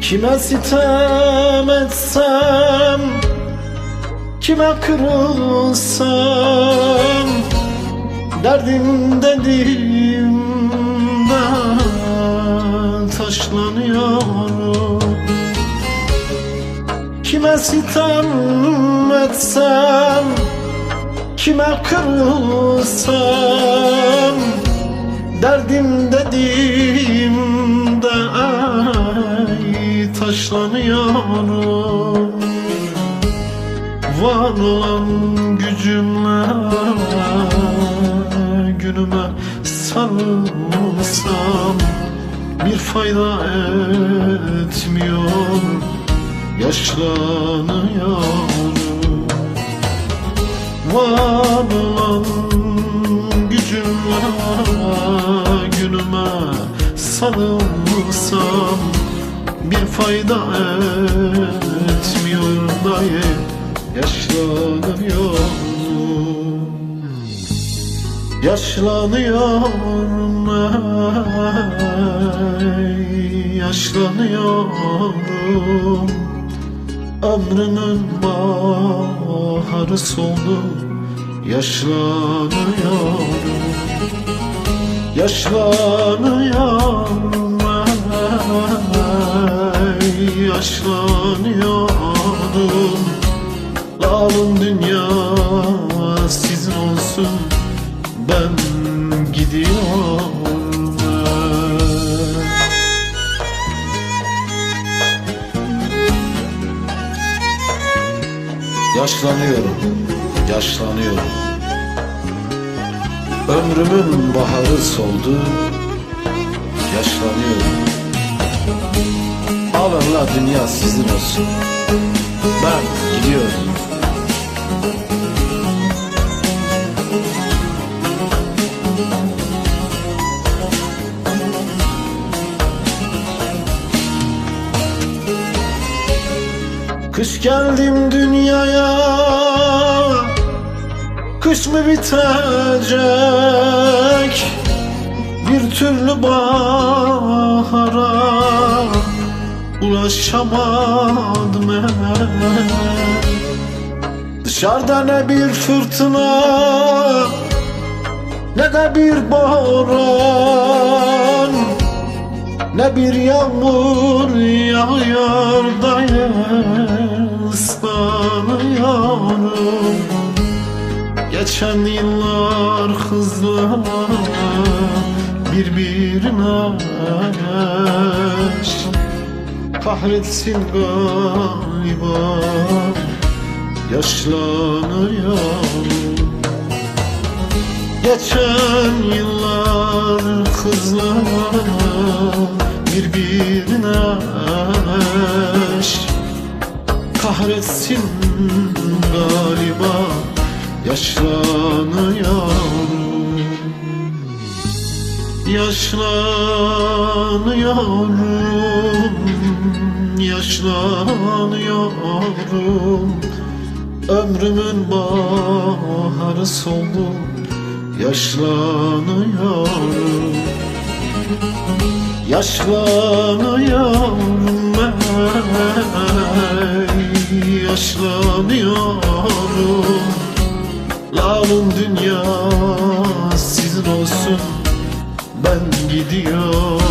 Kime sitem etsem Kime kırılsam Derdim dediğimde Taşlanıyorum. Kime sitem etsem Kime kırılsam Derdim dediğimde ay taşlanıyorum. Var olan gücümle günüme sarılsam Bir fayda etmiyor. Yaşlanıyorum. Var sarılsam Bir fayda etmiyor dayı. Yaşlanıyorum Yaşlanıyorum ey, Yaşlanıyorum Ömrümün baharı soldu Yaşlanıyorum Yaşlanıyorum. Ey, Yaşlanıyorum Lalım dünya sizin olsun. Ben gidiyorum. Yaşlanıyorum, yaşlanıyorum Ömrümün baharı soldu Yaşlanıyorum Alın la dünya sizin olsun. Ben gidiyorum. Kış geldim dünyaya Kış mı bitecek. Bir türlü bahara Ulaşamadım ben. Dışarıda ne bir fırtına Ne de bir boran ne bir yağmur yağıyor da ıslanıyorum Geçen yıllar hızla birbirine eş. Kahretsin galiba yaşlanıyorum Geçen yıllar hızla birbirine eş. Kahretsin yaşlanıyorum. Yaşlanıyorum, yaşlanıyorum. Ömrümün baharı soldu Yaşlanıyorum. Yaşlanıyorum. Ey, Yaşlanıyorum Lalım dünya sizin olsun. Ben gidiyorum